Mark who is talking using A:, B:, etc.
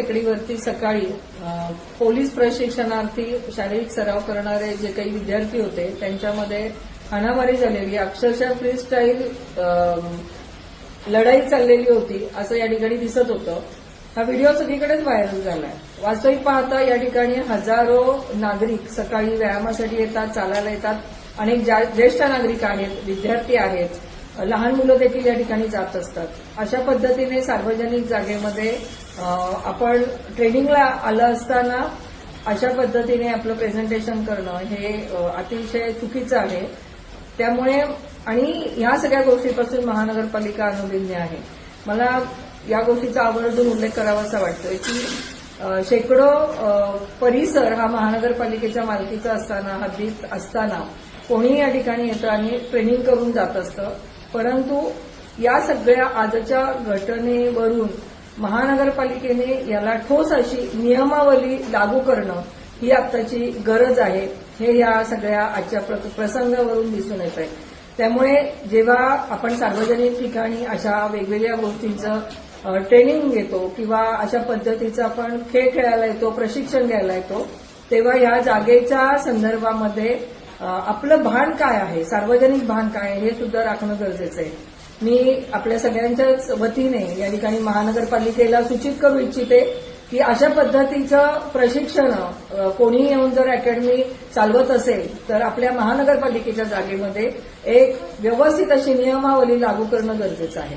A: टेकडीवरती सकाळी पोलीस प्रशिक्षणार्थी शारीरिक सराव करणारे जे काही विद्यार्थी होते त्यांच्यामध्ये हाणामारी झालेली अक्षरशः फ्री स्टाईल लढाई चाललेली होती असं या ठिकाणी दिसत होतं. हा व्हिडिओ सगळीकडेच व्हायरल झालाय. वास्तविक पाहता या ठिकाणी हजारो नागरिक सकाळी व्यायामासाठी येतात चालायला येतात. अनेक ज्या- ज्येष्ठ नागरिक आहेत विद्यार्थी आहेत. लहान मुलं देखील या ठिकाणी जात असतात. अशा पद्धतीने सार्वजनिक जागेमध्ये आपण ट्रेनिंगला आलं असताना अशा पद्धतीने आपलं प्रेझेंटेशन करणं हे अतिशय चुकीचं आहे. त्यामुळे आणि ह्या सगळ्या गोष्टीपासून महानगरपालिका अनुभिज्ञ आहे. मला या गोष्टीचा आवर्जून उल्लेख करावासा वाटतोय की शेकडो परिसर हा महानगरपालिकेच्या मालकीचा असताना हद्दीत असताना कोणीही या ठिकाणी येतं आणि ट्रेनिंग करून जात असतं. परंतु या सगळ्या आजच्या घटनेवरून महानगरपालिकेने याला ठोस अशी नियमावली लागू करणं ही आत्ताची गरज आहे. हे या सगळ्या आजच्या प्र- प्रसंगावरून दिसून येत आहे त्यामुळे जेव्हा आपण सार्वजनिक ठिकाणी अशा वेगवेगळ्या गोष्टींचं ट्रेनिंग घेतो किंवा अशा पद्धतीचं आपण खेळ खेळायला येतो प्रशिक्षण घ्यायला येतो तेव्हा या जागेच्या संदर्भामध्ये आपलं भान काय आहे? सार्वजनिक भान काय आहे? हे सुद्धा राखणं गरजेचं आहे. मी आपल्या सगळ्यांच्याच वतीने या ठिकाणी महानगरपालिकेला सूचित करू इच्छिते की अशा पद्धतीचं प्रशिक्षण कोणीही येऊन जर अकॅडमी चालवत असेल तर आपल्या महानगरपालिकेच्या जागेमध्ये एक व्यवस्थित अशी नियमावली लागू करणं गरजेचं आहे.